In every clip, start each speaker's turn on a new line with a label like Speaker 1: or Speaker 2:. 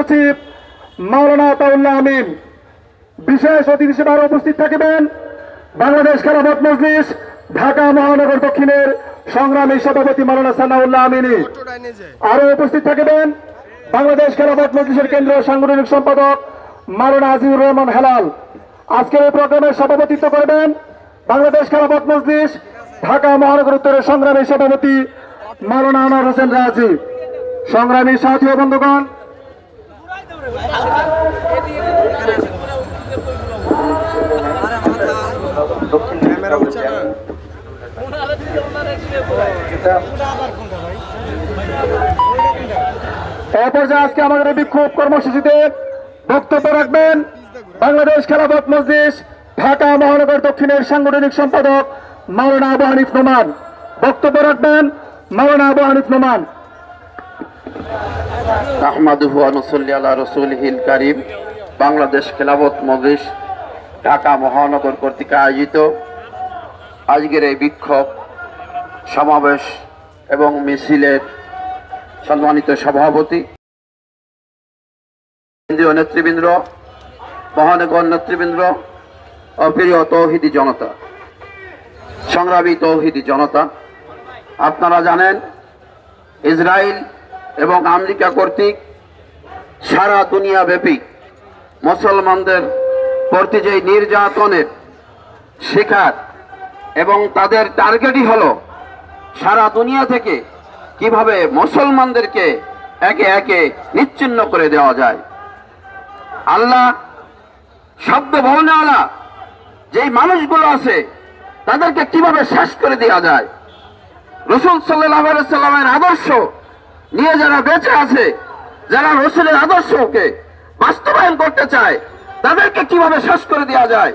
Speaker 1: মহাসচিব মাওলানা তাউল্লাহ আমিন। বিশেষ অতিথি হিসেবে আরও উপস্থিত থাকবেন বাংলাদেশ খেলাফত মজলিস, ঢাকা মহানগর দক্ষিণের সংগ্রামী সভাপতি মাওলানা সানাউল্লাহ আমিনী। আরও উপস্থিত থাকবেন বাংলাদেশ খেলাফত মজলিসের কেন্দ্রীয় সাংগঠনিক সম্পাদক মাওলানা আজিজুর রহমান হেলাল। আজকের এই প্রোগ্রামের সভাপতিত্ব করবেন বাংলাদেশ খেলাফত মজলিস, ঢাকা মহানগর উত্তরের সংগ্রামী সভাপতি মাওলানা আনোয়ার হোসেন রাজি। সংগ্রামী সাথী বন্ধুগণ
Speaker 2: ক্যামেরা
Speaker 1: আজকে আমাদের বিক্ষোভ কর্মসূচিতে বক্তব্য রাখবেন বাংলাদেশ খেলাফত মজলিস, ঢাকা মহানগর দক্ষিণের সাংগঠনিক সম্পাদক মাওলানা আবু হানিফ নোমান। বক্তব্য রাখবেন মাওলানা আবু হানিফ নোমান।
Speaker 3: রসুলহিল কারিম। বাংলাদেশ খেলাফত মজলিস, ঢাকা মহানগর কর্তৃক আয়োজিত। আজকের এই বিক্ষোভ, সমাবেশ এবং মিছিলের সম্মানিত সভাপতি, কেন্দ্রীয় নেতৃবৃন্দ, মহানগর নেতৃবৃন্দ অপ্রিয় প্রিয় তৌহিদি জনতা, সংগ্রামী তৌহিদি জনতা, আপনারা জানেন ইসরায়েল এবং আমেরিকা কর্তৃক সারা দুনিয়া ব্যাপী মুসলমানদের প্রতি যে নির্যাতনের শিকার এবং তাদের টার্গেটই হলো সারা দুনিয়া থেকে কীভাবে মুসলমানদেরকে একে একে নিচ্ছিন্ন করে দেওয়া যায়। আল্লাহ শব্দ ভবনওয়ালা যেই মানুষগুলো আছে তাদেরকে কীভাবে শেষ করে দেওয়া যায়। রসুল সাল্লাহ সাল্লামের আদর্শ নিয়ে যারা বেঁচে আছে, যারা রসুলের আদর্শকে বাস্তবায়ন করতে চায়, তাদেরকে কীভাবে শেষ করে দেওয়া যায়?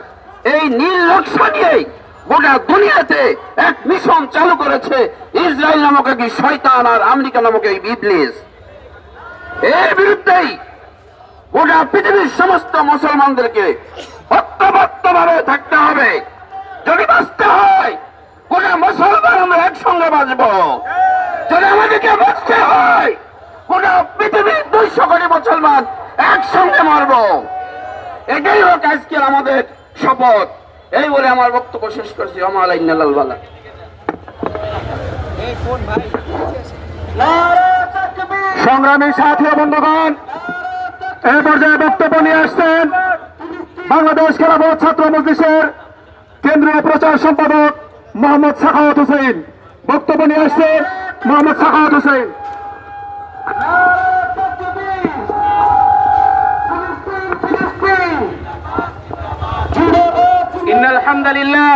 Speaker 3: এই নীল নকশা নিয়েই গোটা দুনিয়াতে এক মিশন চালু করেছে ইসরায়েল নামক এক শয়তান আর আমেরিকা নামক এই ইবলিস। এর বিরুদ্ধেই গোটা পৃথিবীর সমস্ত মুসলমানদেরকে ঐক্যবদ্ধভাবে থাকতে হবে। যদি বাঁচতে হয়, গোটা মুসলমান আমরা একসঙ্গে বাঁচবো। যদি আমাদেরকে বাঁচতে হয় গোটা পৃথিবীর দুইশো কোটি মুসলমান একসঙ্গে মারব। এটাই হোক আজকের আমাদের শপথ। এই বলে আমার বক্তব্য শেষ করছি। আলাইনাল বালা।
Speaker 1: সংগ্রামী সাথী বন্ধুগণ, এই পর্যায়ে বক্তব্য নিয়ে আসছেন বাংলাদেশ খেলাফত ছাত্র মজলিসের কেন্দ্রীয় প্রচার সম্পাদক মোহাম্মদ সাখাওয়াত হোসেন। বক্তব্য নিয়ে আসছেন মোহাম্মদ সাখাওয়াত হোসেন।
Speaker 4: আলহামদুলিল্লাহ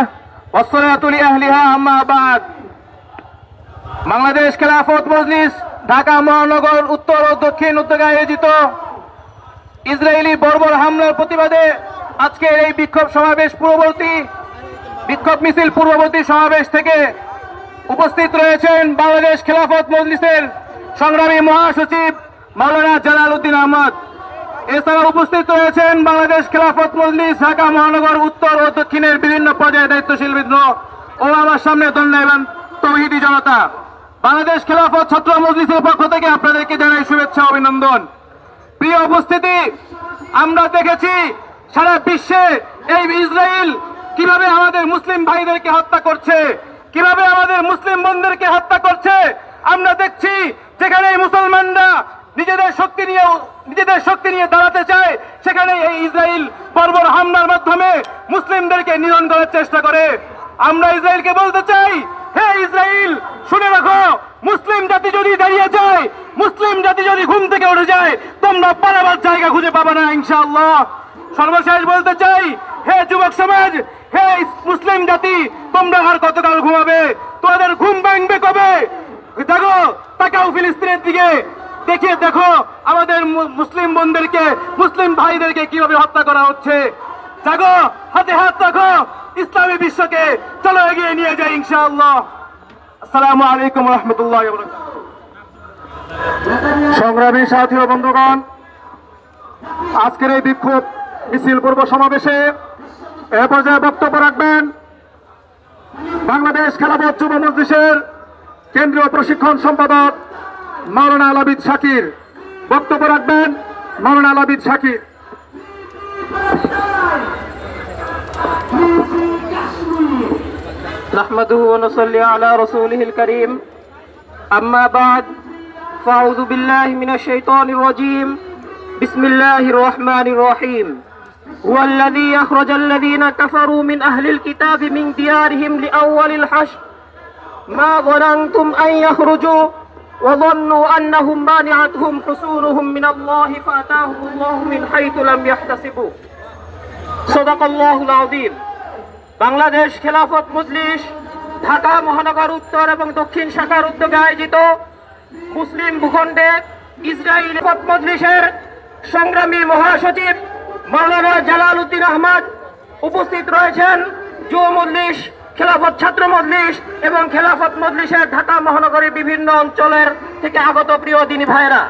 Speaker 4: বাংলাদেশ খেলাফত মজলিস, ঢাকা মহানগর উত্তর ও দক্ষিণ উদ্যোগে আয়োজিত ইসরায়েলি বর্বর হামলার প্রতিবাদে আজকে এই বিক্ষোভ সমাবেশ পূর্ববর্তী, বিক্ষোভ মিছিল পূর্ববর্তী সমাবেশ থেকে উপস্থিত রয়েছেন বাংলাদেশ খেলাফত মজলিসের সংগ্রামী মহাসচিব মাওলানা জালাল উদ্দিন আহমদ। এছাড়া উপস্থিত রয়েছেন বাংলাদেশ খেলাফত মজলিস, ঢাকা মহানগর, উত্তর ও দক্ষিণের বিভিন্ন পর্যায়ে দায়িত্বশীল বৃন্দ ও আমার সামনে দণ্ডায়মান তৌহিদি জনতা। বাংলাদেশ খেলাফত ছাত্র মজলিসের পক্ষ থেকে আপনাদেরকে জানাই শুভেচ্ছা, অভিনন্দন। প্রিয় উপস্থিতি, আমরা দেখেছি সারা বিশ্বে এই ইসরায়েল কীভাবে আমাদের মুসলিম ভাইদেরকে হত্যা করছে, কীভাবে আমাদের মুসলিম বোনদেরকে হত্যা করছে, আমরা দেখছি যেখানে মুসলমানরা নিজেদের শক্তি নিয়ে, নিজেদের শক্তি নিয়ে দাঁড়াতে চায়, সেখানে এই ইসরায়েল বর্বর হামলার মাধ্যমে মুসলিমদেরকে নিধন করার চেষ্টা করে। আমরা ইসরায়েলকে বলতে চাই, হে ইসরায়েল শুনে রাখো, মুসলিম জাতি যদি দাঁড়িয়ে যায়, মুসলিম জাতি যদি ঘুম থেকে উঠে যায়, তোমরা পালাবার জায়গা খুঁজে পাবে না, ইনশাআল্লাহ। সর্বশেষ বলতে চাই, হে যুবক সমাজ, হে মুসলিম জাতি, তোমরা আর কতকাল ঘুমাবে? তোমাদের ঘুম ভাঙবে কবে? দেখো, তাকাও ফিলিস্তিনের দিকে। দেখিয়ে দেখো আমাদের মুসলিম বোনদেরকে, মুসলিম ভাইদেরকে কীভাবে হত্যা করা হচ্ছে। জাগো, হাতে হাত রাখো, ইসলামী বিশ্বকে চলো এগিয়ে নিয়ে যাই ইনশাআল্লাহ। আসসালামু আলাইকুম রহমতুল্লাহ
Speaker 1: সংগ্রামী সাথী ও বন্ধুগণ, আজকের এই বিক্ষোভ মিছিল পূর্ব সমাবেশে এ পর্যায়ে বক্তব্য রাখবেন বাংলাদেশ খেলাফত যুব মজলিসের কেন্দ্রীয় প্রশিক্ষণ সম্পাদক মাওলানা আলাবিদ শাকির বক্তব্য রাখবেন মাওলানা লাবিদ শাকির
Speaker 5: نحمده ونصلي على رسوله الكريم أما بعد فأعوذ بالله من الشيطان الرجيم بسم الله الرحمن الرحيم هو الذي أخرج الذين كفروا من أهل الكتاب من ديارهم لأول الحشر ما ظننتم أن يخرجوا وظنوا أنهم مانعتهم حصونهم من الله فأتاهم الله من حيث لم يحتسبوا صدق الله العظيم বাংলাদেশ খেলাফত মজলিস ঢাকা মহানগর উত্তর এবং দক্ষিণ শাখার উদ্যোগে আয়োজিত মুসলিম ভূখণ্ডে ইসরায়েল খেলাফত মজলিসের সংগ্রামী মহাসচিব মাওলানা জালাল উদ্দিন আহমদ উপস্থিত রয়েছেন যুব মজলিস খেলাফত ছাত্র মজলিস এবং খেলাফত মজলিসের ঢাকা মহানগরের বিভিন্ন অঞ্চলের থেকে আগত প্রিয় দিনী ভাইরা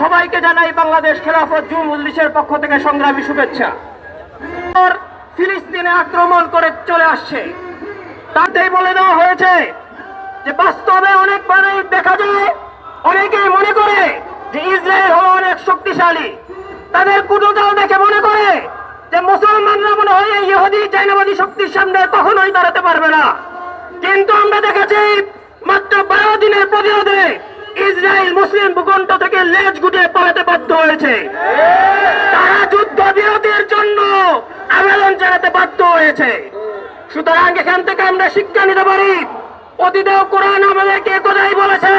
Speaker 5: সবাইকে জানাই বাংলাদেশ খেলাফত যুব মজলিসের পক্ষ থেকে সংগ্রামী শুভেচ্ছা। ফিলিস্তিনে আক্রমণ করে চলে আসছে। তাতেই বলে দেওয়া হয়েছে যে বাস্তবে অনেক অনেকবারই দেখা যায়, অনেকেই মনে করে যে ইসরায়েল হলো অনেক শক্তিশালী। তাদের কুটুকাল দেখে মনে করে যে মুসলমানরা মনে হয় এই ইহুদি চাইনাবাদী শক্তির সামনে কখনোই দাঁড়াতে পারবে না। কিন্তু আমরা দেখেছি মাত্র বারো দিনের প্রতিরোধে ইসরায়েল মুসলিম ভূখণ্ড থেকে লেজ গুটিয়ে পালাতে বাধ্য হয়েছে। তারা যুদ্ধ বিরতির জন্য আবেদন জানাতে বাধ্য হয়েছে। সুতরাং এখান থেকে আমরা শিক্ষা নিতে পারি, অতীতেও কোরআন আমাদেরকে একথাই বলেছে,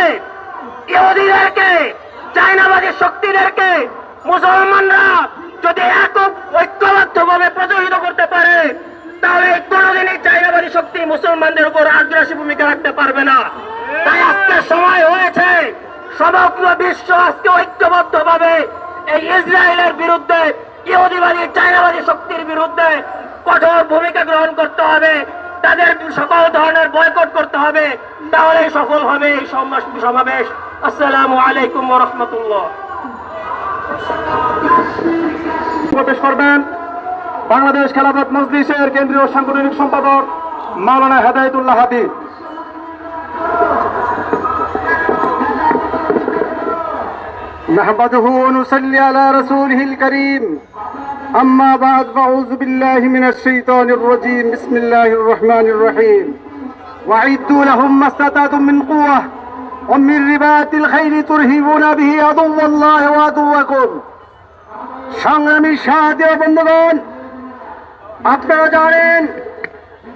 Speaker 5: ইহুদিদেরকে চাইনাবাদী শক্তিদেরকে মুসলমানরা যদি একক ঐক্যবদ্ধভাবে প্রচলিত করতে পারে, তাহলে কোনোদিনই চাইনাবাদী শক্তি মুসলমানদের উপর আগ্রাসী ভূমিকা রাখতে পারবে না। তাই আজকে সময় হয়েছে সমগ্র বিশ্ব আজকে ঐক্যবদ্ধভাবে এই ইসরায়েলের বিরুদ্ধে, ইহুদিবাদী, চাইনাবাদী শক্তির বিরুদ্ধে কঠোর ভূমিকা গ্রহণ করতে হবে। তাদের সকল ধরনের বয়কট করতে হবে। তাহলে সফল হবে এই সমাবেশ। আসসালামু আলাইকুম রহমতুল্লাহ।
Speaker 1: প্রবেশ করবেন বাংলাদেশ খেলাফত মজলিসের কেন্দ্রীয় সাংগঠনিক সম্পাদক মাওলানা হেদায়তুল্লাহ হাবিব نحمده ونصلي على رسوله الكريم أما بعد فأعوذ بالله من الشيطان الرجيم بسم الله الرحمن الرحيم وعدوا لهم ما استطعتم من قوة অমির রিবায়াতিল খাইরি তুরহিবুনা বিহি আদুল্লাহ ওয়া আদুয়াকুম সংগ্রামী সাহায্য বন্ধুগণ আপনারা জানেন